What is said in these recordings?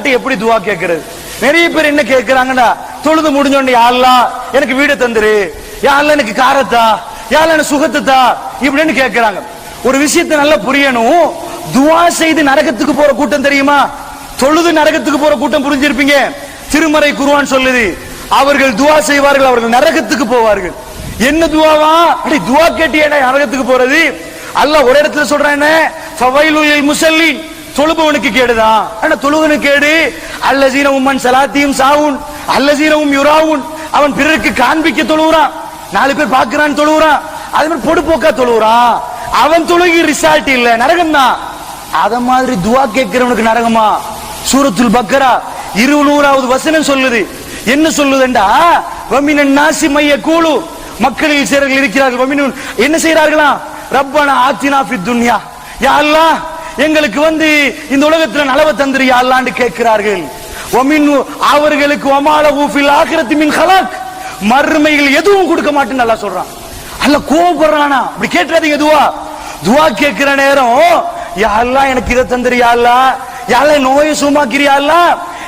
அல்லாட்ட எப்படி துவா கேட்கறது நிறைய பேர் என்ன கேட்கிறாங்கன்னா தொழுது முடிஞ்சோடனே யாழ்லா எனக்கு வீடு தந்துரு. யாழ்ல எனக்கு காரத்தா. யா எனக்கு சுகத்துத்தா. இப்படின்னு கேட்கிறாங்க ஒரு விஷயத்தை நல்லா புரியணும். துவா செய்து நரகத்துக்கு போற கூட்டம் தெரியுமா? தொழுது நரகத்துக்கு போற கூட்டம் புரிஞ்சிருப்பீங்க. திருமறை குருவான் சொல்லுது அவர்கள் துவா செய்வார்கள் அவர்கள் நரகத்துக்கு போவார்கள். என்ன துவாவா? அப்படி துவா கேட்டியா நரகத்துக்கு போறது? அல்லாஹ் ஒரு இடத்துல சொல்றேன் முசல்லின். தொழுபவனுக்கு கேடுதான் ஆனா தொழுவனுக்கு கேடு. அல்லசீன உம்மன் சலாத்தியும் சாவுன். அல்லசீனவும் யுராவுன். அவன் பிறருக்கு காண்பிக்க தொழுகிறான் நாலு பேர் பாக்குறான் தொழுகிறான் அது மாதிரி பொடுப்போக்கா தொழுகிறான் அவன் தொழுகி ரிசால்ட் இல்ல. நரகம் தான் அத மாதிரி துவா கேட்கிறவனுக்கு நரகமா? சூரத்துல் பக்கரா. இருநூறாவது வசனம் சொல்லுது. என்ன சொல்லுதுண்டா வமினன் நாசி மைய கூழு. மக்களில் சிலர்கள் இருக்கிறார்கள். வமினன் என்ன செய்யறார்களா ரப்பனா ஆத்தினா துன்யா. யா அல்லாஹ் எங்களுக்கு வந்து இந்த உலகத்தில் நலவை தந்திரியா அல்லாண்டு கேட்கிறார்கள். அவர்களுக்கு ஒமால ஊஃபில் ஆகிரத்தி மின் ஹலாக். மறுமையில் எதுவும் கொடுக்க மாட்டேன்னு நல்லா சொல்றான். அல்ல கோபப்படுறானா? அப்படி கேட்டுறாதீங்க துவா. துவா கேட்கிற நேரம் யா அல்லாஹ் எனக்கு இதை தந்துரு யா அல்லாஹ் நோயை சுமாக்கிறியா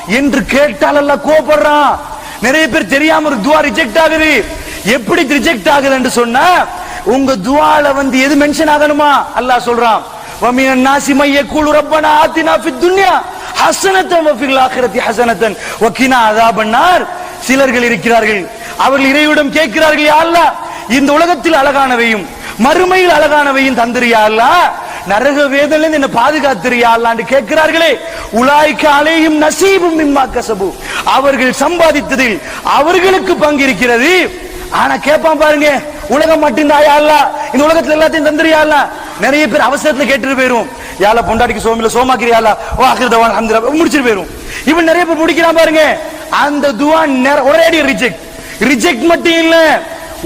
என்று கேட்டால் அல்ல கோபப்படுறான். நிறைய பேர் தெரியாம ஒரு துவா ரிஜெக்ட் ஆகுது. எப்படி ரிஜெக்ட் ஆகுது என்று சொன்னா உங்க துவால வந்து எது மென்ஷன் ஆகணுமா? அல்லாஹ் சொல்றான். ومن الناس من يقول ربنا آتنا في الدنيا حسنة وفي الآخرة حسنة وقنا عذاب النار சிலர்கள் இருக்கிறார்கள் அவர்கள் இறைவிடம் கேட்கிறார்கள் யா அல்லாஹ் இந்த உலகத்தில் அழகானவையும் மறுமையில் அழகானவையும் தந்திரியா அல்லாஹ் நரக வேதனையிலிருந்து என்ன பாதுகாத்திரியா அல்லான்னு கேட்கிறார்களே உலாய்க்கு அலையும் நசீபும் மிம்மா கசபு அவர்கள் சம்பாதித்ததில் அவர்களுக்கு பங்கு இருக்கிறது ஆனா கேட்பான் பாருங்க உலகம் மட்டும்தான் யா அல்லாஹ் இந்த உலகத்துல எல்லாத்தையும் தந்திரியா அல்லாஹ் நிறைய பேர் அவசரத்துல கேட்டுட்டு போயிரும். யால பொண்டாட்டிக்கு சோமில சோமாக்கிறியாலா ஓ அகிர்தவான் அந்த முடிச்சிட்டு போயிரும். இவன் நிறைய பேர் முடிக்கிறான் பாருங்க. அந்த துவா ஒரே ஒரேடி ரிஜெக்ட் ரிஜெக்ட் மட்டும் இல்ல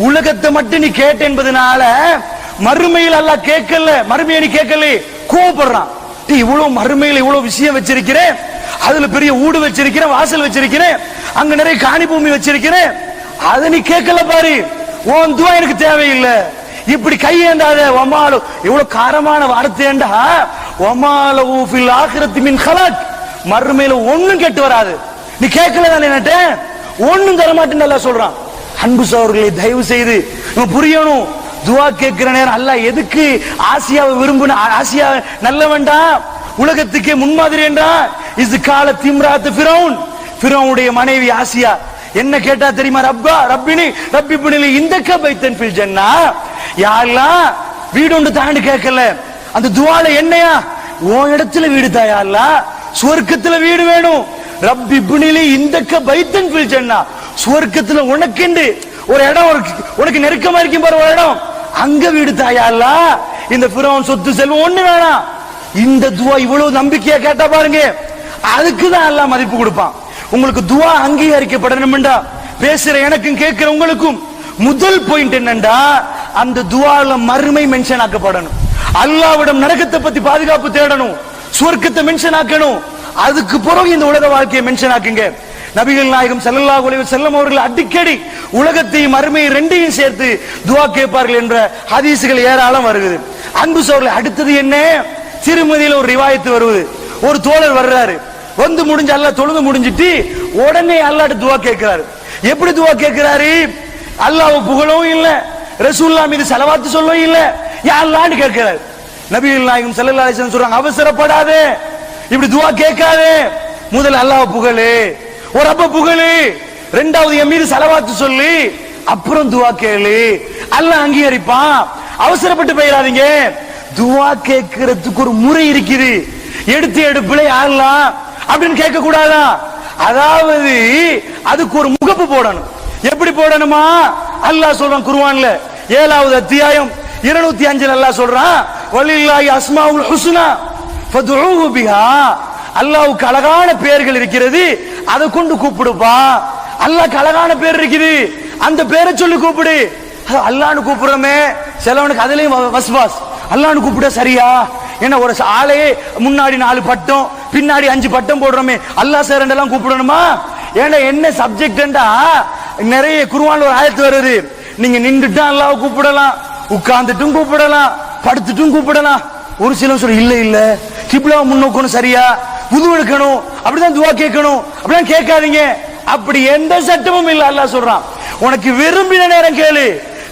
உலகத்தை மட்டும் நீ கேட்ட என்பதனால மறுமையில் அல்ல கேட்கல மறுமையை நீ கேட்கல கோவப்படுறான். டீ இவ்வளவு மறுமையில் இவ்வளவு விஷயம் வச்சிருக்கிறேன். அதுல பெரிய ஊடு வச்சிருக்கிறேன் வாசல் வச்சிருக்கிறேன். அங்க நிறைய காணி பூமி வச்சிருக்கிறேன். அதை நீ கேட்கல பாரு. உன் துவா எனக்கு தேவையில்லை. இப்படி கையேண்டாத ஒமாலு இவ்வளவு காரமான வார்த்தைண்டா ஒமால ஊஃபில் ஆகிரத்தி மின் ஹலாக். மறுமையில ஒண்ணும் கெட்டு வராது. நீ கேட்கல தானே என்னட்ட? ஒண்ணும் தரமாட்டேன்னு நல்லா சொல்றான். அன்பு சோர்களே தயவு செய்து புரியணும். துவா கேட்கிற நேரம் அல்ல எதுக்கு ஆசியாவை விரும்பின ஆசியா நல்லவன்டா? உலகத்துக்கே முன்மாதிரி என்றா? இது கால திம்ராத்து பிரவுன் பிரவுனுடைய மனைவி ஆசியா. என்ன கேட்டா தெரியுமா? ரப்பா ரப்பினி ரப்பி புனிலி இந்த கபைத்தன் ஃபில் ஜன்னா. யாரெல்லாம் வீடு ஒன்று தாண்டு கேட்கல அந்த துவால என்னையா? ஓ இடத்துல வீடு தாயா சுவர்க்கத்துல வீடு வேணும். ரப்பி புனிலி இந்த பைத்தன் பில் ஜன்னா சுவர்க்கத்துல உனக்குண்டு. ஒரு இடம் ஒரு உனக்கு நெருக்கமா இருக்கும் பாரு ஒரு இடம். அங்க வீடு தாயா இந்த பிறவன் சொத்து செல்வம் ஒண்ணு வேணாம். இந்த துவா இவ்வளவு நம்பிக்கையா கேட்டா பாருங்க. அதுக்கு தான் எல்லாம் மதிப்பு கொடுப்பான். உங்களுக்கு துவா அங்கீகரிக்கப்படணும்டா. பேசுற எனக்கும் கேட்கிற உங்களுக்கும். முதல் பாயிண்ட் என்னண்டா? அந்த துவால மறுமை மென்ஷன் ஆக்கப்படணும். அல்லாவிடம் நரகத்தை பத்தி பாதுகாப்பு தேடணும். சுவர்க்கத்தை மென்ஷன் ஆக்கணும். அதுக்கு பிறகு இந்த உலக வாழ்க்கையை மென்ஷன் ஆக்குங்க. நபிகள் நாயகம் செல்லல்லா அலைஹி செல்லம் அவர்கள் அடிக்கடி உலகத்தையும் மறுமையை ரெண்டையும் சேர்த்து துவா கேட்பார்கள் என்ற ஹதீசுகள் ஏராளம் வருகிறது. அன்பு சோழர்கள் அடுத்தது என்ன? திருமதியில் ஒரு ரிவாயத்து வருவது. ஒரு தோழர் வர்றாரு. வந்து முடிஞ்சு அல்ல தொழுது முடிஞ்சிட்டு உடனே அல்லாட்டு துவா கேட்கிறாரு. எப்படி துவா கேட்கிறாரு? அல்லாஹ் புகழவும் இல்லை. ரசூல்லா மீது செலவாத்து சொல்லும் இல்ல. யா கேட்கிறார். கேட்கிறாரு நபிகள் நாயகம் ஸல்லல்லாஹு சொல்றாங்க அவசரப்படாதே. இப்படி துவா கேட்காதே. முதல் அல்லாஹ் புகழு ஒரு அப்ப புகழு ரெண்டாவது என் மீது செலவாத்து சொல்லி அப்புறம் துவா கேளு. அல்லாஹ் அங்கீகரிப்பான். அவசரப்பட்டு போயிடாதீங்க. துவா கேட்கறதுக்கு ஒரு முறை இருக்குது. எடுத்து எடுப்புல யாரெல்லாம் அப்படின்னு கேட்க கூடாதா அதாவது அதுக்கு ஒரு முகப்பு போடணும். எப்படி போடணுமா? அல்லாஹ் சொல்றான் குருவான்ல ஏழாவது அத்தியாயம். இருநூத்தி அஞ்சுல அல்லாஹ் சொல்றான் வலில்லாஹி அஸ்மாவுல் ஹுஸ்னா ஃபதுஊஹு பிஹா. அல்லாஹ்வுக்கு அழகான பெயர்கள் இருக்கிறது அதை கொண்டு கூப்பிடுப்பா. அல்லாஹ்க்கு அழகான பேர் இருக்குது அந்த பேரை சொல்லி கூப்பிடு. அல்லான்னு கூப்பிடுறோமே சிலவனுக்கு அதுலயும் வஸ்வாஸ் அல்லான்னு கூப்பிட சரியா? என்ன ஒரு ஆளே முன்னாடி நாலு பட்டம் பின்னாடி அஞ்சு பட்டம் போடுறோமே அல்லாஹ் சார் எல்லாம் கூப்பிடணுமா? ஏன்னா என்ன சப்ஜெக்ட்ண்டா நிறைய குருவான் ஒரு ஆயத்து வருது. நீங்க நின்றுட்டா அல்லாஹ் கூப்பிடலாம் உட்கார்ந்துட்டும் கூப்பிடலாம் படுத்துட்டும் கூப்பிடலாம். ஒரு சிலர் சொல்ல இல்ல இல்ல கிப்லா முன்னோக்கணும் சரியா? புது எடுக்கணும் அப்படிதான் துவா கேட்கணும் அப்படிதான் கேட்காதீங்க. அப்படி எந்த சட்டமும் இல்ல அல்லாஹ் சொல்றான். உனக்கு விரும்பின நேரம் கேளு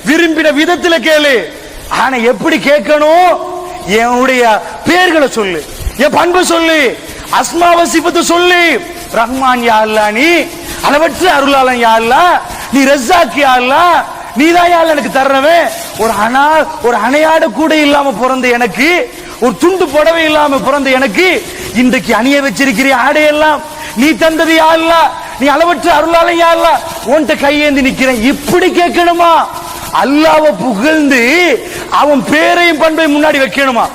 விரும்பின விதத்துல கேளு. ஆனா எப்படி கேட்கணும்? என்னுடைய பேர்களை சொல்லு என் பண்பு சொல்லு அஸ்மாவ சிபத்து சொல்லு. ரஹ்மான் யா அல்லா நீ? அளவற்ற அருளாளன் யா அல்லா? நீ ரஸாக் யா அல்லா? நீதான் யா எனக்கு தர்றவன். ஒரு அனா ஒரு அணையாட கூட இல்லாம பிறந்த எனக்கு ஒரு துண்டு புடவை இல்லாம பிறந்த எனக்கு இன்றைக்கு அணிய வச்சிருக்கிற ஆடையெல்லாம் நீ தந்தது யா நீ அளவற்ற அருளாலும் யா அல்லாஹ் உன்கிட்ட கையேந்தி நிக்கிறேன் இப்படி கேட்கணுமா? அல்லாவ புகழ்ந்து அவன் பேரையும் பண்பையும் முன்னாடி வைக்கணுமா?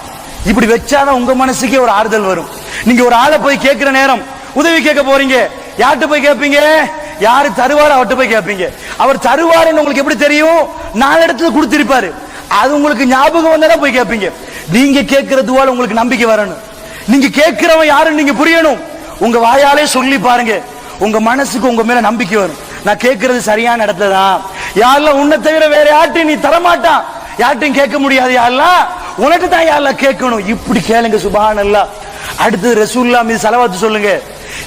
இப்படி வச்சாதான் உங்க மனசுக்கே ஒரு ஆறுதல் வரும். நீங்க ஒரு ஆளை போய் கேட்கிற நேரம். உதவி கேட்க போறீங்க. யார்கிட்ட போய் கேட்பீங்க? யாரு தருவாரோ அவர்கிட்ட போய் கேட்பீங்க? அவர் தருவாருன்னு உங்களுக்கு எப்படி தெரியும்? நாலு இடத்துல கொடுத்திருப்பாரு. அது உங்களுக்கு ஞாபகம் வந்தாலும் போய் கேட்பீங்க. நீங்க கேட்கிற துவால உங்களுக்கு நம்பிக்கை வரணும். நீங்க கேட்கிறவன் யாருன்னு நீங்க புரியணும். உங்க வாயாலே சொல்லி பாருங்க. உங்க மனசுக்கு உங்க மேல நம்பிக்கை வரும். நான் கேட்கறது சரியான இடத்துல தான். யாரெல்லாம் உன்னை தவிர வேற யார்ட்டையும் நீ தரமாட்டான். யார்ட்டையும் கேட்க முடியாது யாரெல்லாம்? உனக்கு தான் யாரெல்லாம் கேட்கணும்? இப்படி கேளுங்க சுபானல்லா அடுத்து ரசூல்லா மீது செலவாத்து சொல்லுங்க.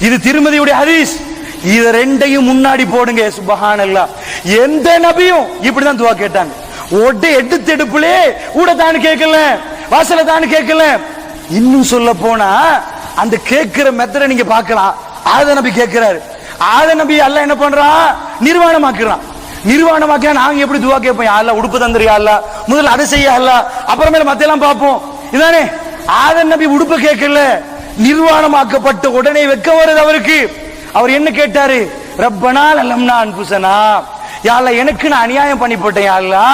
இது திருமதியுடைய ஹரீஸ் இத ரெண்டையும் முன்னாடி போடுங்க சுபஹானல்லா. எந்த நபியும் இப்படிதான் துவா கேட்டாங்க. ஒட்டு எடுத்து எடுப்புலே கூட தான் கேட்கல வாசல தான் கேட்கல. இன்னும் சொல்ல போனா அந்த கேட்கிற மெத்தட நீங்க பார்க்கலாம். ஆத நபி கேட்கிறாரு. ஆத நபி அல்ல என்ன பண்றான் நிர்வாணமாக்குறான். நிர்வாணமாக்க நாங்க எப்படி துவா கேட்போம்? யா உடுப்பு தந்துருக்கா இல்ல முதல்ல அதை செய்ய அல்லாஹ்? அப்புறமேல மத்த எல்லாம் பார்ப்போம். இதானே? ஆதன் நபி உடுப்பு கேட்கல. நிர்வாணமாக்கப்பட்ட உடனே வெக்க வருது அவருக்கு. அவர் என்ன கேட்டாரு? ரப்பனால் லம்னா அன்புசனா? யாழ்ல எனக்கு நான் அநியாயம் பண்ணி போட்டேன் யாழ்லா.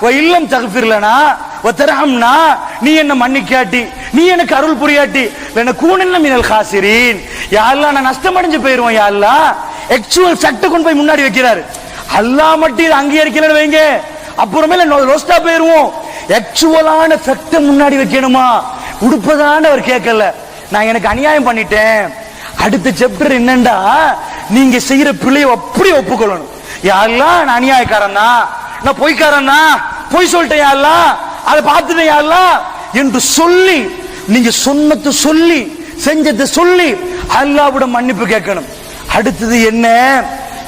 ஓ இல்லம் தகுப்பிரலனா ஓ தரஹம்னா? நீ என்ன மன்னிக்காட்டி? நீ எனக்கு அருள் புரியாட்டி? என்ன கூணல்ல மினல் காசிரீன் யாழ்லா நான் நஷ்டம் அடைஞ்சு போயிருவோம் யாழ்லா. ஆக்சுவல் சட்டை கொண்டு போய் முன்னாடி வைக்கிறாரு. அல்லா மட்டும் இதை அங்கீகரிக்கலன்னு வைங்க. அப்புறமேல லோஸ்டா போயிருவோம். ஆக்சுவலான சட்டை முன்னாடி வைக்கணுமா? உடுப்பதான அவர் கேட்கல. நான் எனக்கு அநியாயம் பண்ணிட்டேன். அடுத்த சாப்டர் என்னண்டா? நீங்க செய்யற பிள்ளைய அப்படி ஒப்புக்கொள்ளணும். யாரெல்லாம் நான் அநியாயக்காரன் தான் நான் பொய்க்காரன் தான் பொய் சொல்லிட்டேன் யாரெல்லாம்? அதை பார்த்துட்டேன் யாரெல்லாம்? என்று சொல்லி நீங்க சொன்னத்தை சொல்லி செஞ்சதை சொல்லி அல்லாவிட மன்னிப்பு கேட்கணும். அடுத்தது என்ன?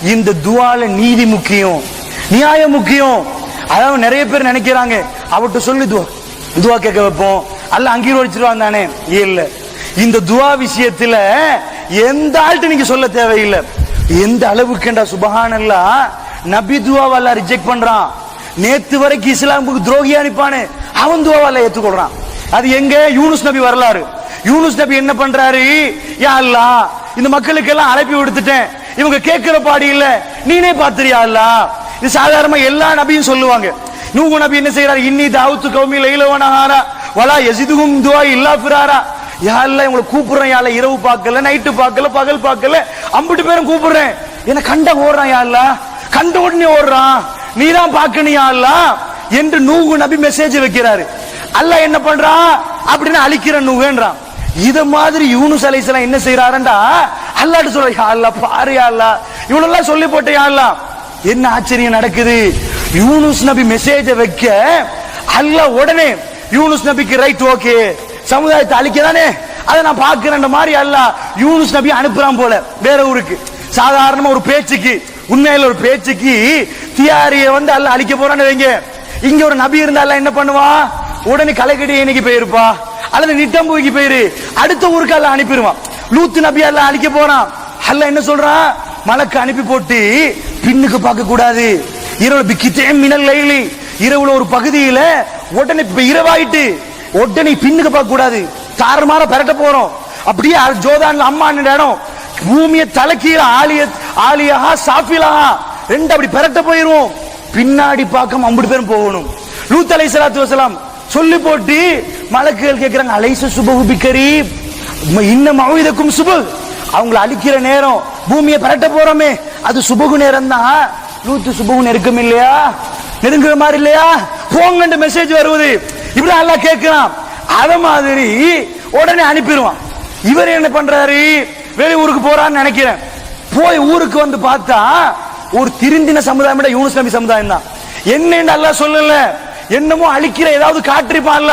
இந்த துவால நீதி முக்கியம். நியாயம் முக்கியம். அதாவது நிறைய பேர் நினைக்கிறாங்க அவர்கிட்ட சொல்லி துவா துவா கேட்க வைப்போம். அல்ல அங்கீகரிச்சிருவான் தானே? இல்ல. இந்த துவா விஷயத்துல எந்த ஆள்கிட்ட நீங்க சொல்ல தேவையில்லை. எந்த அளவுக்குண்டா சுபஹானல்லா நபி துவாவால ரிஜெக்ட் பண்றான். நேத்து வரைக்கும் இஸ்லாமுக்கு துரோகி அனுப்பானு அவன் துவாவால ஏத்துக்கொள்றான். அது எங்க? யூனுஸ் நபி வரலாறு. யூனுஸ் நபி என்ன பண்றாரு? யா அல்லா இந்த மக்களுக்கு எல்லாம் அழைப்பி விடுத்துட்டேன். இவங்க கேட்கிற பாடி இல்ல. நீனே பாத்துறியா அல்லா? இது சாதாரணமா எல்லா நபியும் சொல்லுவாங்க. நூகு நபி என்ன செய்யறாரு இன்னி தாவுத்து கௌமி லைலவனஹாரா வலா எசிதுகும் துவா இல்லா ஃபிராரா. யா இவங்களை கூப்பிடுறேன் யாழ இரவு பார்க்கல நைட்டு பார்க்கல பகல் பார்க்கல அம்பிட்டு பேரும் கூப்பிடுறேன். என்ன கண்ட ஓடுறான் யாழ்ல கண்ட உடனே ஓடுறான். நீ தான் பார்க்கணும் யா என்று நூகு நபி மெசேஜ் வைக்கிறாரு. அல்ல என்ன பண்றான்? அப்படின்னு அழிக்கிற நூகுன்றான். இத மாதிரி யூனுஸ் அலைஹிஸ்ஸலாம் என்ன செய்யறாருண்டா அல்லாட்டு சொல்ற யாழ்ல பாரு யாழ்ல இவ்வளவு இவனெல்லாம் சொல்லி போட்ட யாழ்ல என்ன ஆச்சரியம் நடக்குது? யூனுஸ் நபி மெசேஜ வைக்க அல்ல உடனே யூனுஸ் நபிக்கு ரைட் ஓகே. சமுதாயத்தை அழிக்கதானே? அதை நான் பார்க்கிறேன் மாதிரி அல்ல யூனுஸ் நபி அனுப்புறான் போல வேற ஊருக்கு. சாதாரணமா ஒரு பேச்சுக்கு உண்மையில ஒரு பேச்சுக்கு தியாரிய வந்து அல்ல அழிக்க போறான்னு வைங்க. இங்க ஒரு நபி இருந்தால என்ன பண்ணுவான் உடனே கலைக்கடி இன்னைக்கு போயிருப்பா. அல்லது நிட்டம்பூக்கு போயிரு. அடுத்த ஊருக்கு அல்ல அனுப்பிடுவான். லூத்து நபி அல்ல அழிக்க போறான். அல்ல என்ன சொல்றான்? மலக்கு அனுப்பி போட்டு பின்னுக்கு பார்க்க கூடாது. இரவு பிக்கித்தே மினல் லைலி. இரவுல ஒரு பகுதியில உடனே இப்ப இரவாயிட்டு உடனே பின்னுக்கு பார்க்க கூடாது. தாறுமாற பெரட்ட போறோம். அப்படியே அ- அம்மா இடம். பூமியை தலைக்கீழ ஆலிய ஆலியஹா சாஃபிலஹா. ரெண்டு அப்படி பெரட்ட போயிருவோம். பின்னாடி பார்க்க அம்புட்டு பேரும் போகணும். லூத் அலை சலாத்து வசலாம் சொல்லி போட்டு மலக்குகள் கேட்கிறாங்க அலைச சுபகு பிக்கரி இன்னும் மௌதக்கும் சுபு. அவங்களை அழிக்கிற நேரம். பூமியை பரட்ட போறோமே. அது சுபகு நேரம் தான் லூத்து சுபகு நெருக்கம் இல்லையா? நெருங்குற மாதிரி இல்லையா? போங்கன்ற மெசேஜ் வருவது. இப்படி எல்லாம் கேட்கலாம் அத மாதிரி உடனே அனுப்பிடுவான். இவர் என்ன பண்றாரு? வெளி ஊருக்கு போறான்னு நினைக்கிறேன். போய் ஊருக்கு வந்து பார்த்தா ஒரு திருந்தின சமுதாயம் விட யூனுஸ் நபி சமுதாயம் தான். என்னன்னு அல்லாஹ் சொல்லல. என்னமோ அழிக்கிற ஏதாவது காட்டிருப்பான்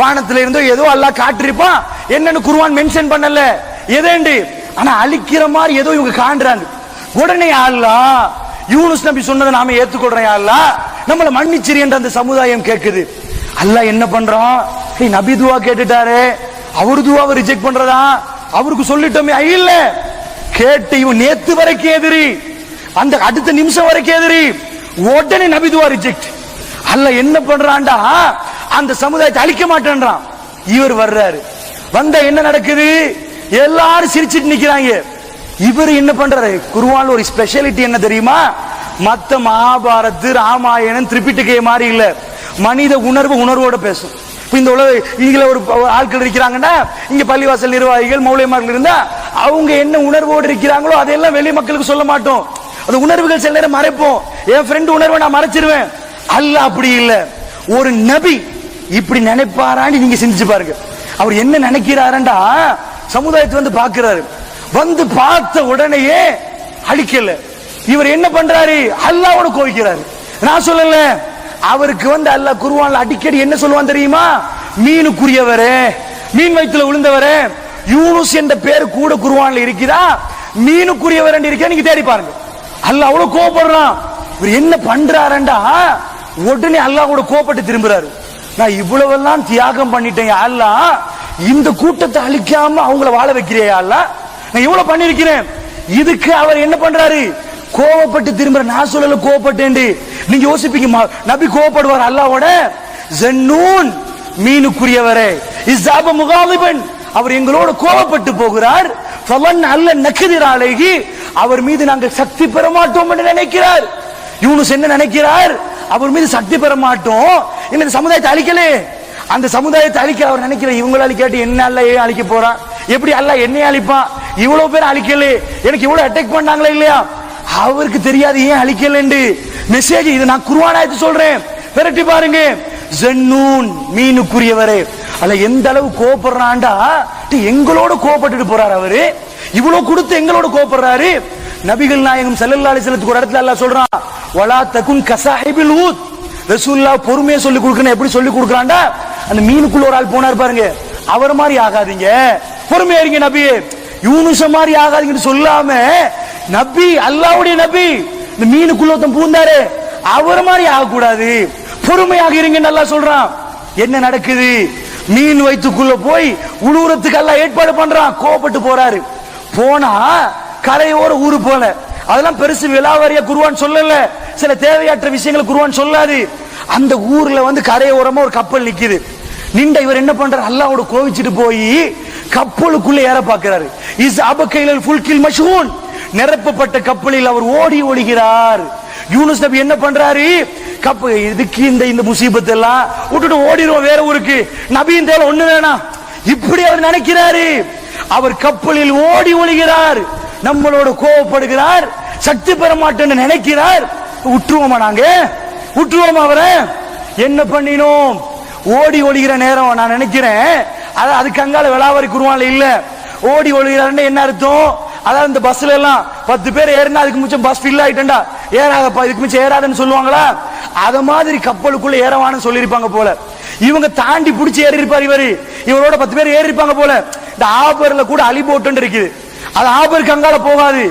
வானத்துல இருந்தோ ஏதோ அல்லாஹ் காட்டிருப்பான். என்னன்னு குருவான் மென்ஷன் பண்ணல. எதேண்டு? ஆனா அழிக்கிற மாதிரி ஏதோ இவங்க காண்றாங்க. உடனே அல்லாஹ் யூனுஸ் நபி சொன்னதை நாம ஏத்துக்கொள்றேன் அல்லாஹ். நம்மளை மன்னிச்சிரு என்ற அந்த சமுதாயம் கேட்குது அல்லாஹ் என்ன பண்றான்? நபி துவா கேட்டுட்டாரு. அவர் துவாவை ரிஜெக்ட் பண்றதா? அவருக்கு சொல்லிட்டோமே இல்ல. கேட்டு இவன் நேத்து வரைக்கும் எதிரி. அந்த அடுத்த நிமிஷம் வரைக்கும் எதிரி. உடனே நபி துவா ரிஜெக்ட் அல்ல என்ன பண்றான்டா? அந்த சமுதாயத்தை அழிக்க மாட்டேன்றான். இவர் வர்றாரு. வந்த என்ன நடக்குது? எல்லாரும் சிரிச்சிட்டு நிக்கிறாங்க. இவர் என்ன பண்றாரு? குருவான் ஒரு ஸ்பெஷாலிட்டி என்ன தெரியுமா? மத்த மகாபாரத் ராமாயணம் திரிபிட்டிகை மாதிரி இல்லை. மனித உணர்வு உணர்வோட பேசும். இந்த உலக இதுல ஒரு ஆட்கள் இருக்கிறாங்கன்னா இங்க பள்ளிவாசல் நிர்வாகிகள் மௌலியமார்கள் இருந்தா அவங்க என்ன உணர்வோடு இருக்கிறாங்களோ அதெல்லாம் வெளி மக்களுக்கு சொல்ல மாட்டோம். அந்த உணர்வுகள் சில நேரம் மறைப்போம். என் ஃப்ரெண்ட் உணர்வை நான் மறைச்சிருவேன். அல்ல அப்படி இல்ல. ஒரு நபி இப்படி நினைப்பாரான்னு நீங்க சிந்திச்சு பாருங்க. அவர் என்ன நினைக்கிறாருண்டா சமுதாயத்தை வந்து பார்க்கிறாரு. வந்து பார்த்த உடனேயே அழிக்கல. இவர் என்ன பண்றாரு? அல்லாவோட கோவிக்கிறாரு. நான் சொல்லல. அவருக்கு வந்து அல்லாஹ் குருவான்ல அடிக்கடி என்ன சொல்லுவான் தெரியுமா? மீனுக்குரியவரே மீன் வயிற்றுல விழுந்தவரே யூனுஸ் என்ற பேர் கூட குருவான்ல இருக்குதா? மீனுக்குரியவர் என்று இருக்கா நீங்க தேடி பாருங்க. அல்லாஹ் அவ்வளவு கோபப்படுறான் இவர் என்ன பண்றாருண்டா? உடனே அல்லாஹ் கூட கோபப்பட்டு திரும்புறாரு. நான் இவ்வளவெல்லாம் தியாகம் பண்ணிட்டேன் அல்லாஹ். இந்த கூட்டத்தை அழிக்காம அவங்கள வாழ வைக்கிறியா அல்ல நான் இவ்வளவு பண்ணிருக்கிறேன் இதுக்கு அவர் என்ன பண்றாரு? கோவப்பட்டு திரும்புற நான் சொல்லல கோவப்பட்டேன் நீங்க யோசிப்பீங்க நபி கோவப்படுவார் அல்லாவோட? ஜன்னூன் மீனுக்குரியவரே. இசாப முகாலிபன் அவர் எங்களோட கோவப்பட்டு போகிறார். ஃபவன் அல்ல நக்கதிர் அவர் மீது நாங்கள் சக்தி பெற மாட்டோம் என்று நினைக்கிறார். யூனுஸ் என்ன நினைக்கிறார்? அவர் மீது சக்தி பெற மாட்டோம். இந்த சமுதாயத்தை அழிக்கலே? அந்த சமுதாயத்தை அழிக்க அவர் நினைக்கிற இவங்களை அழிக்காட்டி என்ன அல்ல ஏன் அழிக்க போறான் எப்படி அல்ல என்னையே அழிப்பான் இவ்வளவு பேர் அழிக்கலே. எனக்கு இவ்வளவு அட்டாக் பண்ணாங்களே இல்லையா? அவருக்கு தெரியாது ஏன் அழிக்கலன்னு மெசேஜ் இது நான் குருவானாயத்து சொல்றேன். விரட்டி பாருங்க. ஜன்னூன் மீனுக்குரியவரே. அல்ல எந்த அளவு கோபப்படுறான்டா எங்களோட கோபப்பட்டுட்டு போறாரு அவரு. இவ்வளவு கொடுத்து எங்களோட கோபப்படுறாரு நபிகள் நாயகம் செல்லல்லா அலிசலத்துக்கு ஒரு இடத்துல எல்லாம் சொல்றான் வலா தகுன் கசாஹிபில் ஊத். ரசூல்லா பொறுமையை சொல்லி கொடுக்கணும் எப்படி சொல்லி கொடுக்குறான்டா? அந்த மீனுக்குள்ள ஒரு ஆள் போனார் பாருங்க. அவர் மாதிரி ஆகாதீங்க. பொறுமையா இருங்க நபி யூனுஷ மாதிரி ஆகாதீங்கன்னு சொல்லாம நபி அல்லாவுடைய நபி. இந்த மீனுக்குள்ள ஒருத்தன் பூந்தாரு அவர் மாதிரி ஆகக்கூடாது. பொறுமையாக இருங்க நல்லா சொல்றான். என்ன நடக்குது? மீன் வயிற்றுக்குள்ள போய் உழுவுறதுக்கு எல்லாம் ஏற்பாடு பண்றான். கோபப்பட்டு போறாரு. போனா கரையோர ஊரு போல. அதெல்லாம் பெருசு விழாவாரியா குருவான் சொல்லல. சில தேவையற்ற விஷயங்களை குருவான் சொல்லாது. அந்த ஊர்ல வந்து கரையோரமா ஒரு கப்பல் நிக்குது. நின்ற இவர் என்ன பண்றாரு? அல்லாவோட கோவிச்சிட்டு போய் கப்பலுக்குள்ள ஏற பாக்குறாரு இஸ் அபக்கையில் ஃபுல்கில் மஷூன் நிரப்பப்பட்ட கப்பலில் அவர் ஓடி ஒழிகிறார் யூனுஸ் நபி என்ன பண்றாரு? கப்பு இதுக்கு இந்த இந்த முசீபத் எல்லாம் விட்டுட்டு ஓடிடுவோம் வேற ஊருக்கு. நபியின் தேவை ஒண்ணு வேணாம். இப்படி அவர் நினைக்கிறாரு. அவர் கப்பலில் ஓடி ஒழிகிறார் நம்மளோட கோவப்படுகிறார். சக்தி பெற மாட்டேன்னு நினைக்கிறார். விட்டுருவோமா நாங்க? விட்டுருவோமா அவரை? என்ன பண்ணினோம்? ஓடி ஒழிகிற நேரம் நான் நினைக்கிறேன். அது அதுக்கு அங்கால விளாவரி குருவான்ல இல்ல. ஓடி ஒழிகிறாருன்னு என்ன அர்த்தம்? அதாவது இந்த பஸ்ல எல்லாம் பத்து பேர் ஏறினா அதுக்கு மிச்சம் பஸ் ஃபில் ஆயிட்டா ஏறாதப்பா இதுக்கு மிச்சம் ஏறாதுன்னு சொல்லுவாங்களா? அத மாதிரி கப்பலுக்குள்ள ஏறவான்னு சொல்லியிருப்பாங்க போல. இவங்க தாண்டி பிடிச்சி ஏறி இருப்பார் இவரு. இவரோட பத்து பேர் ஏறி இருப்பாங்க போல. இந்த ஆபர்ல கூட அலிபோட்டு இருக்குது. அது ஆபர் கங்கால போகாது.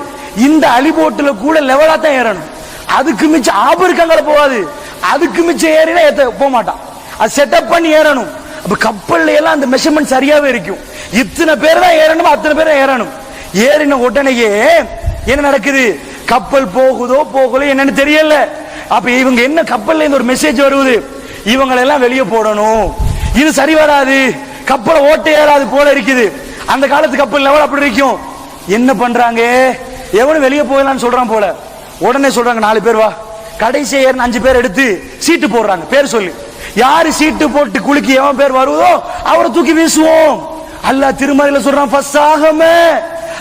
இந்த அலிபோட்டுல கூட லெவலா தான் ஏறணும். அதுக்கு மிச்சம் ஆபர் கங்கால போகாது. அதுக்கு மிச்சம் ஏறினா ஏத்த போக மாட்டான் அது செட்டப் பண்ணி ஏறணும். அப்ப கப்பல்ல எல்லாம் அந்த மெஷர்மெண்ட் சரியாவே இருக்கும். இத்தனை பேர் தான் ஏறணும்? அத்தனை பேர் தான் ஏறணும். ஏறின உடனேயே என்ன நடக்குது? கப்பல் போகுதோ போகல என்னன்னு தெரியல. அப்ப இவங்க என்ன கப்பல்ல இருந்து ஒரு மெசேஜ் வருவது இவங்களை எல்லாம் வெளியே போடணும். இது சரி வராது. கப்பலை ஓட்ட ஏறாது போல இருக்குது. அந்த காலத்து கப்பல் லெவல் அப்படி இருக்கும். என்ன பண்றாங்க? எவனும் வெளியே போகலாம்னு சொல்றான் போல. உடனே சொல்றாங்க நாலு பேர் வா. கடைசி ஏறின அஞ்சு பேர் எடுத்து சீட்டு போடுறாங்க. பேர் சொல்லி. யாரு சீட்டு போட்டு குலுக்கி எவன் பேர் வருவதோ அவரை தூக்கி வீசுவோம். அல்லாஹ் திருமறையில சொல்றான் ஃபஸ்ஸாகமே.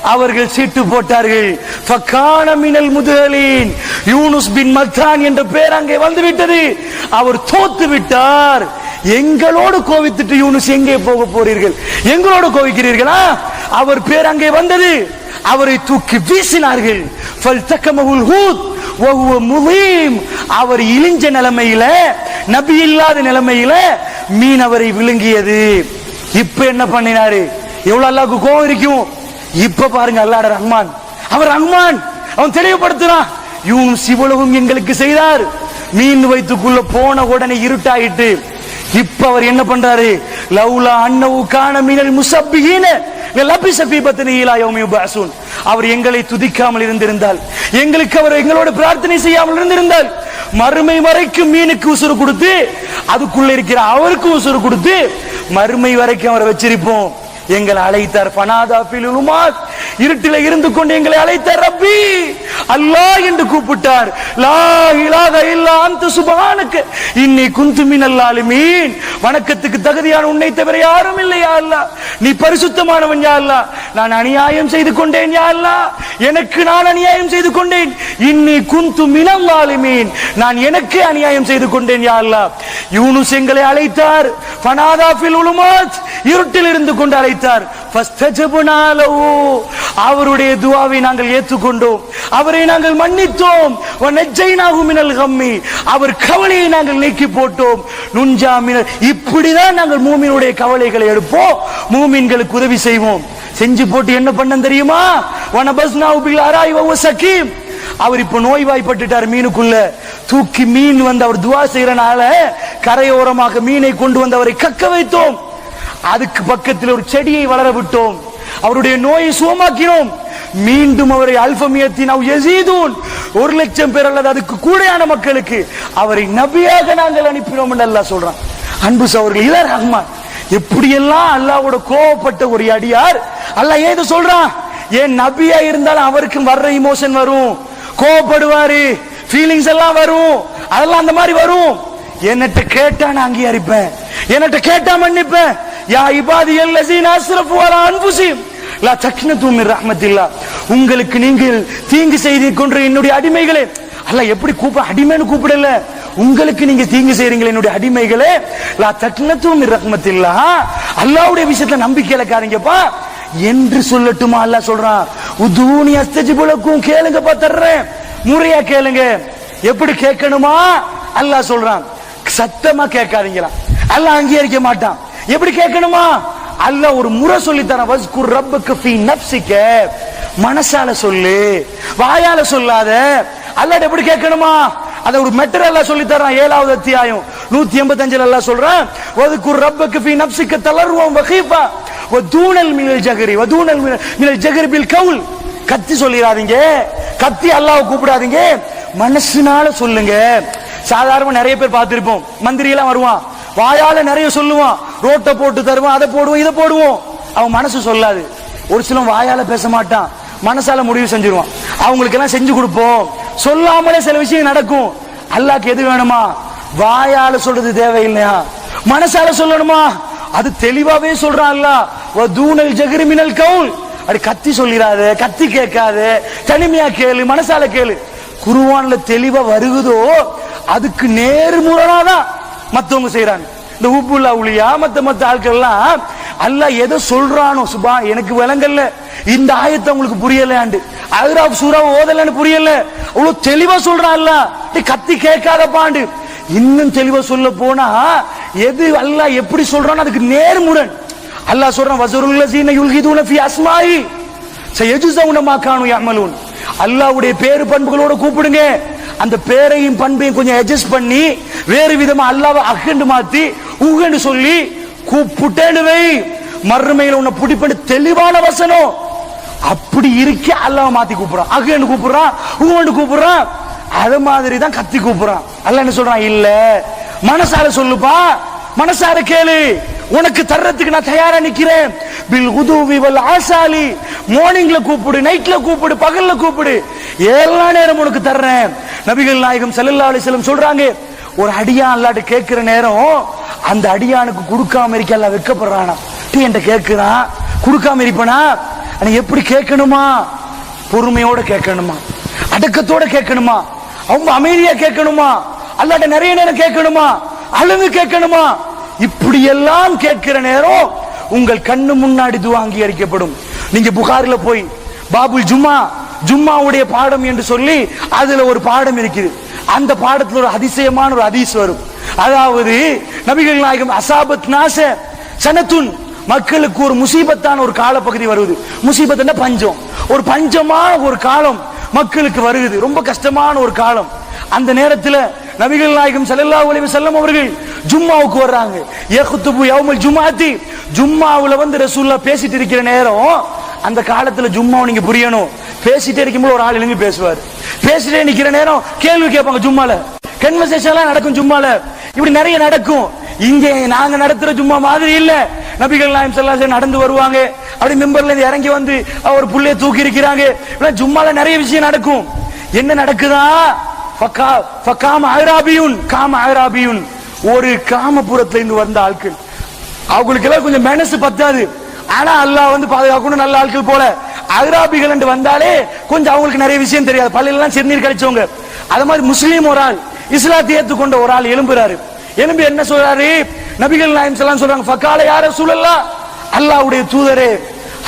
அவர்கள் சீட்டு போட்டார்கள். ஃபக்கான மினல் முதலின் யூனுஸ் பின் மத்தான் என்ற பேர் அங்கே வந்து விட்டது அவர் தோத்து விட்டார். எங்களோடு கோவித்துட்டு யூனுஸ் எங்கே போக போறீர்கள்? எங்களோடு கோவிக்கிறீர்களா? அவர் பேர் அங்கே வந்தது. அவரை தூக்கி வீசினார்கள். ஃபல்தக்கமஹுல் ஹூத். வஹுவ முஹீம். அவர் இழிஞ்ச நிலைமையில நபி இல்லாத நிலைமையில மீன் அவரை விழுங்கியது. இப்ப என்ன பண்ணினாரு? எவ்வளவு அல்லாவுக்கு கோவம் இருக்கும்? இப்ப பாருங்க அல்லாட ரஹ்மான். அவர் ரஹ்மான் அவன் தெளிவுபடுத்துறான் இவனும் சிவலவும் எங்களுக்கு செய்தார். மீன் வயிற்றுக்குள்ள போன உடனே இருட்டாயிட்டு இப்ப அவர் என்ன பண்றாரு? லவ்லா அன்னவு காண மீனல் முசப்பிஹீன அவர் எங்களை துதிக்காமல் இருந்திருந்தால் எங்களுக்கு அவர் எங்களோட பிரார்த்தனை செய்யாமல் இருந்திருந்தால் மறுமை வரைக்கும் மீனுக்கு உசுறு கொடுத்து அதுக்குள்ள இருக்கிற அவருக்கு உசுறு கொடுத்து மறுமை வரைக்கும் அவரை வச்சிருப்போம். எங்களை அழைத்தார். பனாதா ஃபில் இருட்டில இருந்து கொண்டு எங்களை அழைத்தார் ரப்பி. அல்லாஹ் என்று கூப்பிட்டார். லா இலாக இல்லா அந்த சுபானுக்கு இன்னி குந்து மினல் மீன் வணக்கத்துக்கு தகுதியான உன்னை தவிர யாரும் இல்லை அல்லா நீ பரிசுத்தமானவன் யா அல்லா நான் அநியாயம் செய்து கொண்டேன் யா அல்லா எனக்கு நான் அநியாயம் செய்து கொண்டேன். இன்னி குந்து மினல் மீன் நான் எனக்கு அநியாயம் செய்து கொண்டேன் யா அல்லா யூனுஸ் எங்களை அழைத்தார். ஃபனாதா ஃபில் உலுமாத். இருட்டில் இருந்து கொண்டு அழைத்தார். ஃபஸ்தஜபுனா அவருடைய துவாவை நாங்கள் ஏற்றுக்கொண்டோம். அவரை நாங்கள் மன்னித்தோம். வனஜ்ஜைனாஹு மினல் கம்மி. அவர் கவலையை நாங்கள் நீக்கி போட்டோம். நுஞ்சா மினல் இப்படிதான் நாங்கள் மூமினுடைய கவலைகளை எடுப்போம். மூமின்களுக்கு உதவி செய்வோம். செஞ்சு போட்டு என்ன பண்ண தெரியுமா? வனபஸ்னாஹு பில் அராய் வஹுவ சகீம். அவர் இப்ப நோய்வாய்ப்பட்டுட்டார் மீனுக்குள்ள. தூக்கி மீன் வந்து அவர் துவா செய்யறனால கரையோரமாக மீனை கொண்டு வந்து அவரை கக்க வைத்தோம். அதுக்கு பக்கத்தில் ஒரு செடியை வளர விட்டோம். அவருடைய நோயை சுகமாக்கினோம். மீண்டும் அவரை அல்பமியத்தின் அவ் யசீதூன். ஒரு லட்சம் பேர் அல்லது அதுக்கு கூடையான மக்களுக்கு அவரை நபியாக நாங்கள் அனுப்பினோம் என்று அல்லா சொல்றான். அன்பு சவர்கள் இல்ல ரஹ்மான் எப்படியெல்லாம் அல்லாவோட கோவப்பட்ட ஒரு அடியார்? அல்லாஹ் ஏது சொல்றான்? ஏன் நபியா இருந்தாலும் அவருக்கும் வர்ற இமோஷன் வரும். கோவப்படுவாரு ஃபீலிங்ஸ் எல்லாம் வரும். அதெல்லாம் அந்த மாதிரி வரும். என்னட்டு கேட்டா நான் அங்கீகரிப்பேன். என்னட்டு கேட்டா மன்னிப்பேன். யா இபாதி எல்லசீன் அஸ்ரஃபு அலா அன்ஃபுசிஹிம் லா தக்னதும் ரஹ்மத்தில்லா. உங்களுக்கு நீங்கள் தீங்கு செய்து கொன்ற என்னுடைய அடிமைகளே. அல்ல எப்படி கூப்பிட அடிமைன்னு கூப்பிடல. உங்களுக்கு நீங்க தீங்கு செய்றீங்களே என்னுடைய அடிமைகளே. லா தக்னதும் ரஹ்மத்தில்லா. அல்லாஹ்வுடைய விஷயத்துல நம்பிக்கை இழக்காதீங்கப்பா. என்று சொல்லட்டுமா அல்லாஹ் சொல்றான். உதூனி அஸ்தஜிபுலக்கும் கேளுங்கப்பா தர்றேன். முறையா கேளுங்க. எப்படி கேட்கணுமா? அல்லாஹ் சொல்றான். சத்தமா கேட்காதீங்களா? அல்ல அங்கீகரிக்க மாட்டான். எப்படி கேட்கணுமா? அல்ல ஒரு முறை சொல்லி வஸ்குர் ரப்புக்கு ஃபீ நப்சிக்க மனசால சொல்லு. வாயால சொல்லாத. அல்லாஹ் எப்படி கேட்கணுமா? அத ஒரு மெட்டர் சொல்லி தரான் ஏழாவது அத்தியாயம். நூத்தி எண்பத்தஞ்சுல எல்லாம் சொல்றான் ஒதுக்கு ரப்புக்கு ஃபீ நப்சிக்க தளர்வோம் வகீஃபா வதூனல் மினல் ஜகரி வதூனல் மினல் மினல் ஜகரி பில் கவுல். கத்தி சொல்லிடாதீங்க கத்தி அல்லாஹ் கூப்பிடாதீங்க. மனசுனால சொல்லுங்க. சாதாரண நிறைய பேர் பார்த்திருப்போம். மந்திரி எல்லாம் வருவான். வாயால நிறைய சொல்லுவான். ரோட்டை போட்டு தருவான் அதை போடுவோம் இதை போடுவோம். அவன் மனசு சொல்லாது. ஒரு சிலன் வாயால பேச மாட்டான். மனசால முடிவு செஞ்சிருவான். அவங்களுக்கு எல்லாம் செஞ்சு கொடுப்போம். சொல்லாமலே சில விஷயம் நடக்கும். அல்லாக்கு எது வேணுமா? வாயால சொல்றது தேவையில்லையா? மனசால சொல்லணுமா? அது தெளிவாவே சொல்றான் அல்லாஹ். வதூனல் கவுல். அப்படி கத்தி சொல்லிடாத கத்தி கேட்காது. தனிமையா கேளு மனசால கேளு. குருவான்ல தெளிவா வருகுதோ? அதுக்கு நேர்முரணாதான் மத்தவங்க செய்யறாங்க இந்த உப்புல்லா உளியா மத்த மத்த ஆட்கள் எல்லாம் அல்லாஹ் எதை சொல்றானோ சுபா எனக்கு விளங்கல்ல இந்த ஆயத்தை உங்களுக்கு புரியலையாண்டு. அகராப் சூரா ஓதலன்னு புரியல. அவ்வளவு தெளிவா சொல்றான்ல அல்லாஹ். கத்தி கேட்காத பாண்டு இன்னும் தெளிவா சொல்ல போனா எது அல்லாஹ் எப்படி சொல்றானோ அதுக்கு நேர்முரண் அல்லாஹ் சொல்றான் வசருல் சீன யுல்கிதுன ஃபி அஸ்மாயி சயஜுஸவுன மா கானு யஅமலூன். அல்லாஹ்வுடைய பேரு பண்புகளோட கூப்பிடுங்க. அந்த பேரையும் பண்பையும் கொஞ்சம் அட்ஜஸ்ட் பண்ணி வேறு விதமா அல்லாவை அகண்டு மாத்தி உகண்டு சொல்லி கூப்பிட்டேன்னு வை. மறுமையில உன்னை பிடிப்பண்டு தெளிவான வசனம். அப்படி இருக்க அல்லாஹ் மாத்தி கூப்பிடுறான். அகண்டு கூப்பிடுறான் உகண்டு கூப்பிடுறான். அது மாதிரி தான் கத்தி கூப்பிடுறான். அல்ல என்ன சொல்றான்? இல்ல. மனசார சொல்லுப்பா. மனசார கேளு. உனக்கு தர்றதுக்கு நான் தயாரா நிக்கிறேன். பில் உதுவி வல் ஆசாலி மார்னிங்ல கூப்பிடு நைட்ல கூப்பிடு பகல்ல கூப்பிடு. எல்லா நேரம் உனக்கு தர்றேன். நபிகள் நாயகம் செல்லல்லா அலிசலம் சொல்றாங்க ஒரு அடியான் அல்லாட்டு கேட்கிற நேரம் அந்த அடியானுக்கு கொடுக்காம இருக்க எல்லாம் வெக்கப்படுறானா டீ என்கிட்ட கேட்கிறான் கொடுக்காம இருப்பனா? எப்படி கேட்கணுமா? பொறுமையோட கேட்கணுமா? அடக்கத்தோட கேட்கணுமா? அவங்க அமைதியா கேட்கணுமா? அல்லாட்ட நிறைய நேரம் கேட்கணுமா? அழுது கேட்கணுமா? இப்படி எல்லாம் கேட்கிற நேரம் உங்கள் கண்ணு முன்னாடி துவா அங்கீகரிக்கப்படும் நீங்க புகாரில் போய் பாபுல் ஜும்மா ஜும்மாவுடைய பாடம் என்று சொல்லி அதுல ஒரு பாடம் இருக்குது. அந்த பாடத்துல ஒரு அதிசயமான ஒரு அதிசயம் வரும். அதாவது நபிகள் நாயகம் அசாபத் நாச சனத்துன். மக்களுக்கு ஒரு முசீபத்தான ஒரு காலப்பகுதி வருது முசீபத்துன்னா பஞ்சம். ஒரு பஞ்சமான ஒரு காலம் மக்களுக்கு வருகிறது. ரொம்ப கஷ்டமான ஒரு காலம். அந்த நேரத்துல நபிகள் நாயகம் ஸல்லல்லாஹு அலைஹி செல்லம் அவர்கள் ஜும்மாவுக்கு வர்றாங்க. ஏகுத்துபு யௌமல் ஜும்மாத்தி ஜும்மாவுல வந்து ரசூல்லா பேசிட்டு இருக்கிற நேரம் அந்த காலத்துல ஜும்மாவை நீங்க புரியணும். பேசிட்டே இருக்கும்போது ஒரு ஆள் எழுந்து பேசுவார். பேசிட்டே நிக்கிற நேரம் கேள்வி கேட்பாங்க ஜும்மால. கன்வர்சேஷன்லாம் நடக்கும் ஜும்மால. இப்படி நிறைய நடக்கும். இங்கே நாங்க நடத்துற ஜும்மா மாதிரி இல்ல. நபிகள் நாயம் ஸல்லல்லாஹு நடந்து வருவாங்க. அப்படி மெம்பர்ல இருந்து இறங்கி வந்து அவர் புள்ளைய தூக்கி இருக்கிறாங்க. ஜும்மால நிறைய விஷயம் நடக்கும். என்ன நடக்குதா? ஃபக்கா- ஃபக்காம காம அஹ்ராபியுன். ஒரு காமபுரத்துல இருந்து வந்த ஆட்கள். அவங்களுக்கு எல்லாம் கொஞ்சம் மனசு பத்தாது. ஆனா அல்லாஹ் வந்து பாதுகாக்கணும். நல்ல ஆட்கள் போல. அகராபிகள் என்று வந்தாலே கொஞ்சம் அவங்களுக்கு நிறைய விஷயம் தெரியாது. பள்ளியெல்லாம் சிறுநீர் கழிச்சவங்க. அது மாதிரி முஸ்லீம் ஒரு ஆள் இஸ்லாத்தை கொண்ட ஒரு ஆள் எழும்புறாரு. எழும்பி என்ன சொல்றாரு? நபிகள் நாயம் எல்லாம் சொல்றாங்க ஃபக்கால யார சூழல்லா அல்லாஹ்வுடைய தூதரே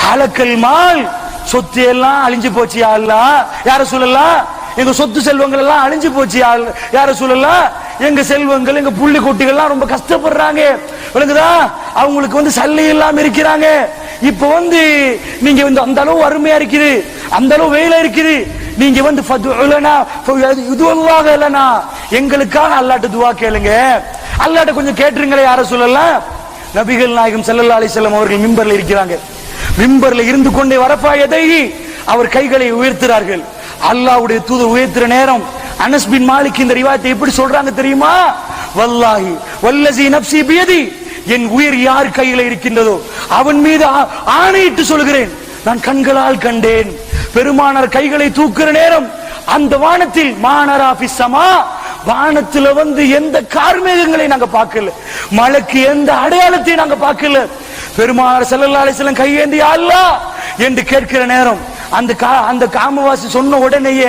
ஹலக்கல் மால் சொத்து எல்லாம் அழிஞ்சு போச்சு யா யார சூழல்லா எங்க சொத்து செல்வங்கள் எல்லாம் அழிஞ்சு போச்சு யார சூழல்லா எங்க செல்வங்கள் எங்க புள்ளி குட்டிகள்லாம் ரொம்ப கஷ்டப்படுறாங்க. விளங்குதா? அவங்களுக்கு வந்து சல்லி இல்லாம இருக்கிறாங்க. இப்ப வந்து நீங்க வந்து அந்த அளவு அருமையா இருக்குது. அந்த அளவு வெயில இருக்குது. நீங்க வந்து ஃபதுஉலனா இதுவல்லாக இல்லனா எங்களுக்காக அல்லாட்ட துவா கேளுங்க. அல்லாட்ட கொஞ்சம் கேட்டுருங்களே யார சொல்லலாம் நபிகள் நாயகம் செல்லல்லா அலிசல்லம் அவர்கள் மிம்பர்ல இருக்கிறாங்க. மிம்பர்ல இருந்து கொண்டே வரப்பா எதை அவர் கைகளை உயர்த்துறார்கள். அல்லாவுடைய தூதர் உயர்த்துற நேரம் அனஸ் பின் மாலிக் இந்த ரிவாயத்தை எப்படி சொல்றாங்க தெரியுமா? வல்லாஹி வல்லசி நப்சி பியதி என் உயிர் யார் கையில இருக்கின்றதோ அவன் மீது ஆ- ஆணையிட்டு சொல்கிறேன். நான் கண்களால் கண்டேன். பெருமானார் கைகளை தூக்குற நேரம் அந்த வானத்தில் மானரா பிசமா வானத்துல வந்து எந்த கார்மேகங்களை நாங்க பார்க்கல. மழைக்கு எந்த அடையாளத்தையும் நாங்க பார்க்கல. பெருமானார் ஸல்லல்லாஹு அலைஹி கையேந்தி அல்லா என்று கேட்கிற நேரம் அந்த கா- அந்த காமவாசி சொன்ன உடனேயே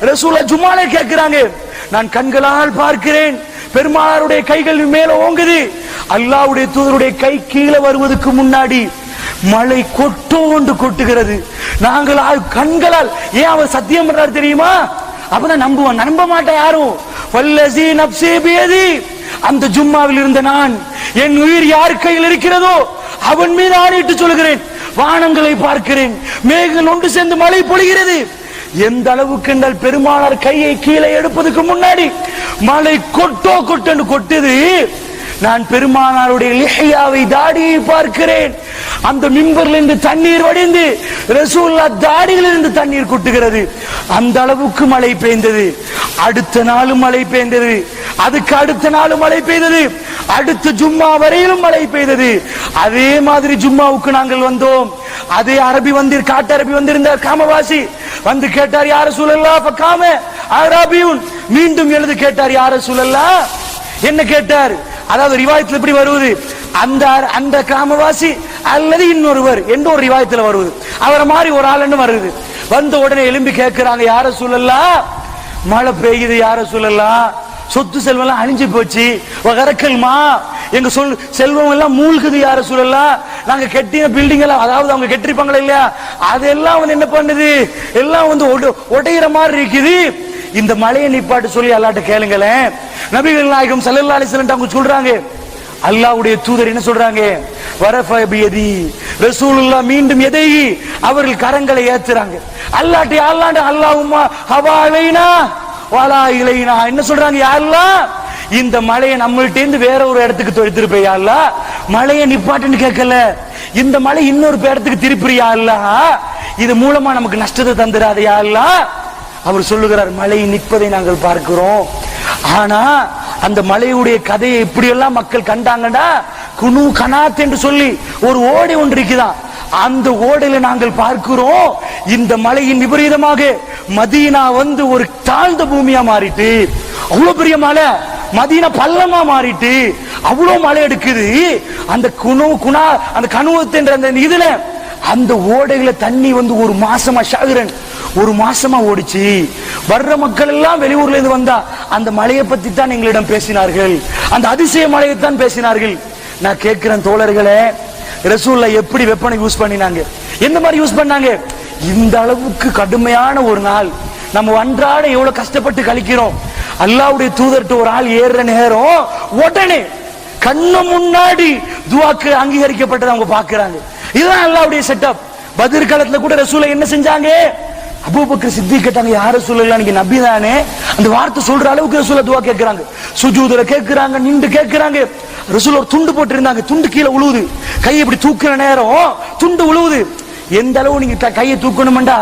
ரசூலா ஜுமாலே கேட்கிறாங்க. நான் கண்களால் பார்க்கிறேன். பெருமானாருடைய கைகள் மேல ஓங்குது. அல்லாவுடைய தூதருடைய கை கீழே வருவதற்கு முன்னாடி மழை கொட்டோண்டு கொட்டுகிறது. நாங்கள் கண்களால் ஏன் அவர் சத்தியம் பண்றாரு தெரியுமா? அப்பதான் நம்புவான். நம்ப மாட்டேன் யாரும். வல்லசி நப்சே அந்த ஜும்மாவில் இருந்த நான் என் உயிர் யார் கையில் இருக்கிறதோ அவன் மீது ஆணையிட்டு சொல்கிறேன் வானங்களை பார்க்கிறேன். மேகங்கள் ஒன்று சேர்ந்து மழை பொழிகிறது. எந்த அளவுக்கு என்றால் பெருமானார் கையை கீழே எடுப்பதற்கு முன்னாடி மழை கொட்டோ கொட்டன்னு கொட்டுது. நான் பெருமானாருடைய லிஹியாவை தாடியை பார்க்கிறேன். அந்த மிம்பர்ல இருந்து தண்ணீர் வடிந்து ரசூல்லா தாடியிலிருந்து தண்ணீர் கொட்டுகிறது. அந்த அளவுக்கு மழை பெய்ந்தது. அடுத்த நாளும் மழை பெய்ந்தது. அதுக்கு அடுத்த நாளும் மழை பெய்தது. அடுத்த ஜும்மா வரையிலும் மழை பெய்தது. அதே மாதிரி ஜும்மாவுக்கு நாங்கள் வந்தோம். அதே அரபி வந்து காட்டு அரபி வந்திருந்தார் காமவாசி. வந்து கேட்டார் யார சூழல்லா அப்ப காம அரபியூன் மீண்டும் எழுது கேட்டார் யார சூழல்லா என்ன கேட்டார்? அதாவது ரிவாயத்தில் எப்படி வருவது? அந்த அந்த கிராமவாசி அல்லது இன்னொருவர் என்ற ஒரு ரிவாயத்தில் வருவது. அவரை மாதிரி ஒரு ஆளுன்னு வருது. வந்த உடனே எலும்பி கேட்கிறாங்க யார சூழல்லாம் மழை பெய்யுது யார சூழல்லாம் சொத்து செல்வம் எல்லாம் அழிஞ்சு போச்சு. கரக்கல்மா? எங்க சொல் செல்வம் எல்லாம் மூழ்குது யார சூழல்லாம் நாங்க கெட்டின பில்டிங் எல்லாம் அதாவது அவங்க கெட்டிருப்பாங்களா இல்லையா? அதெல்லாம் வந்து என்ன பண்ணுது? எல்லாம் வந்து உடையிற மாதிரி இருக்குது. இந்த மலையை நிப்பாட்டு சொல்லி அல்லாட்ட கேளுங்களேன். நபிகள் நாயகம் ஸல்லல்லாஹு அலைஹி அவங்க சொல்றாங்க. அல்லாவுடைய தூதர் என்ன சொல்றாங்க? வரஃப ரசூலுல்லா மீண்டும் எதை அவர்கள் கரங்களை ஏத்துறாங்க. அல்லாட்டி அல்லாண்ட அல்லாவுமா ஹவா அலைனா வாலா இலைனா. என்ன சொல்றாங்க? யாருலாம் இந்த மலையை நம்மள்ட்ட இருந்து வேற ஒரு இடத்துக்கு தொடுத்திருப்ப இல்ல மலையை நிப்பாட்டுன்னு கேட்கல. இந்த மலை இன்னொரு இடத்துக்கு திருப்பியா இல்ல இது மூலமா நமக்கு நஷ்டத்தை தந்துடாதயா இல்ல அவர் சொல்லுகிறார் மழை நிற்பதை நாங்கள் பார்க்கிறோம். ஆனா அந்த மலையுடைய கதையை இப்படியெல்லாம் மக்கள் கண்டாங்கன்னா குனு கனாத் என்று சொல்லி ஒரு ஓடை ஒன்று இருக்குதான். அந்த ஓடையில நாங்கள் பார்க்கிறோம் இந்த மலையின் விபரீதமாக மதீனா வந்து ஒரு தாழ்ந்த பூமியா மாறிட்டு அவ்வளவு பெரிய மலை மதீனா பள்ளமா மாறிட்டு அவ்வளவு மழை எடுக்குது. அந்த குணு குணா அந்த கணுவத்துன்ற அந்த இதுல அந்த ஓடையில தண்ணி வந்து ஒரு மாசமா ஷாகிரன் ஒரு மாசமா ஓடிச்சு. வர்ற மக்கள் எல்லாம் வெளியூர்ல இருந்து வந்தா அந்த மலையை பத்தி தான் எங்களிடம் பேசினார்கள். அந்த அதிசய மலையை தான் பேசினார்கள். நான் கேட்கிறேன் தோழர்களே ரசூல்ல எப்படி வெப்பனை யூஸ் பண்ணினாங்க? எந்த மாதிரி யூஸ் பண்ணாங்க? இந்த அளவுக்கு கடுமையான ஒரு நாள். நம்ம அன்றாட எவ்வளவு கஷ்டப்பட்டு கழிக்கிறோம். அல்லாவுடைய தூதர்ட்டு ஒரு ஆள் ஏறுற நேரம் உடனே கண்ணு முன்னாடி துவாக்கு அங்கீகரிக்கப்பட்டதை அவங்க பாக்குறாங்க இதுதான் அல்லாவுடைய செட்டப் பதிர் காலத்துல கூட ரசூலை என்ன செஞ்சாங்க? அபூபக்கர் சித்தி கேட்டாங்க யார சொல்லல நீங்க நபி தானே அந்த வார்த்தை சொல்ற அளவுக்கு ரசூல துவா கேட்கிறாங்க சுஜூதுல கேட்கிறாங்க நின்று கேட்கிறாங்க ரசூல் ஒரு துண்டு போட்டிருந்தாங்க துண்டு கீழே உழுவுது. கை இப்படி தூக்குற நேரம் துண்டு உழுவுது. எந்த அளவு நீங்க த- கையை தூக்கணும்டா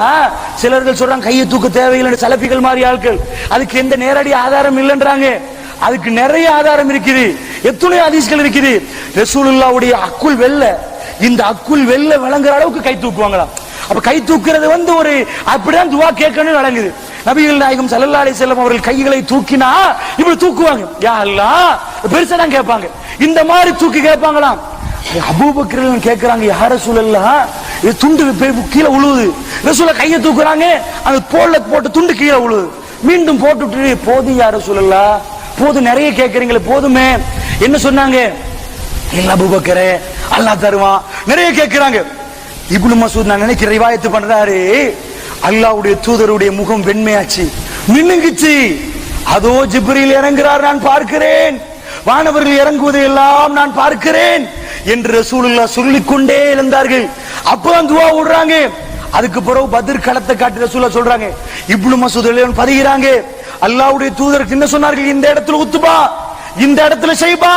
சிலர்கள் சொல்றாங்க கையை தூக்க தேவையில்லை சலப்பிகள் மாதிரி ஆட்கள். அதுக்கு எந்த நேரடி ஆதாரம் இல்லைன்றாங்க. அதுக்கு நிறைய ஆதாரம் இருக்குது. எத்தனையோ அதிசகள் இருக்குது? ரசூலுல்லாவுடைய அக்குள் வெல்ல இந்த அக்குள் வெல்ல விளங்குற அளவுக்கு கை தூக்குவாங்களாம். அப்ப கை தூக்குறது வந்து ஒரு அப்படிதான் துவா கேட்கணும் நடங்குது நபிகள் நாயகம் ஸல்லல்லாஹு செல்லம் அவர்கள் கைகளை தூக்கினா இப்படி தூக்குவாங்க. யா அல்லா பெருசா தான் கேட்பாங்க. இந்த மாதிரி தூக்கி கேட்பாங்களாம். அபூபக்கர் கேட்கிறாங்க யார சூழல்லா இது துண்டு போய் கீழே உழுவுது. ரசூல கையை தூக்குறாங்க அந்த தோல்ல போட்டு துண்டு கீழே உழுவுது. மீண்டும் போட்டுட்டு போதும் யார சூழல்லா போதும் நிறைய கேட்கறீங்களே போதுமே. என்ன சொன்னாங்க? இல்ல அபூபக்கரே அல்லாஹ் தருவான். நிறைய கேட்கிறாங்க. இப்னு மசூத் நான் நினைக்கிற ரிவாயத்து பண்றாரு. அல்லாஹ்வுடைய தூதருடைய முகம் வெண்மையாச்சு. மின்னுங்குச்சு. அதோ ஜிப்ரியில் இறங்குறார் நான் பார்க்கிறேன். வானவர்கள் இறங்குவதை எல்லாம் நான் பார்க்கிறேன் என்று ரசூலுல்லா சொல்லிக் கொண்டே இருந்தார்கள் அப்பதான் துவா விடுறாங்க. அதுக்கு பிறகு பதிர் களத்தை காட்டி ரசூலா சொல்றாங்க. இப்னு மசூத் பதிகிறாங்க. அல்லாவுடைய தூதருக்கு என்ன சொன்னார்கள்? இந்த இடத்துல உத்துபா இந்த இடத்துல செய்பா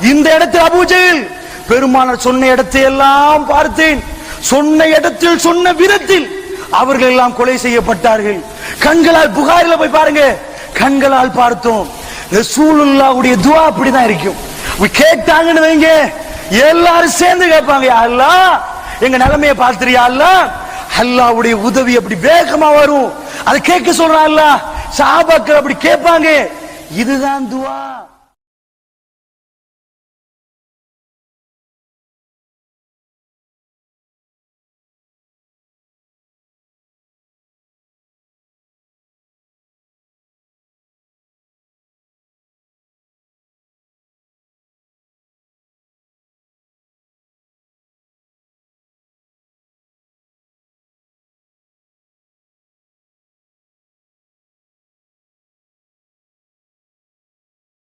இந்த இடத்துல அபூஜையில். பெருமானார் சொன்ன இடத்தை எல்லாம் பார்த்தேன். சொன்ன இடத்தில் சொன்ன விதத்தில் அவர்கள் எல்லாம் கொலை செய்யப்பட்டார்கள். கண்களால் புகாரில போய் பாருங்க. கண்களால் பார்த்தோம். ரசூலுல்லாவுடைய துவா அப்படிதான் இருக்கும். கேட்டாங்கன்னு வைங்க. எல்லாரும் சேர்ந்து கேட்பாங்க அல்லா அல்லாஹ் எங்க நிலைமைய பார்த்துறியா அல்லாஹ் அல்லாவுடைய உதவி அப்படி வேகமா வரும். அதை கேட்க சொல்றான் அல்லாஹ் சாபாக்கள் அப்படி கேட்பாங்க. இதுதான் துவா.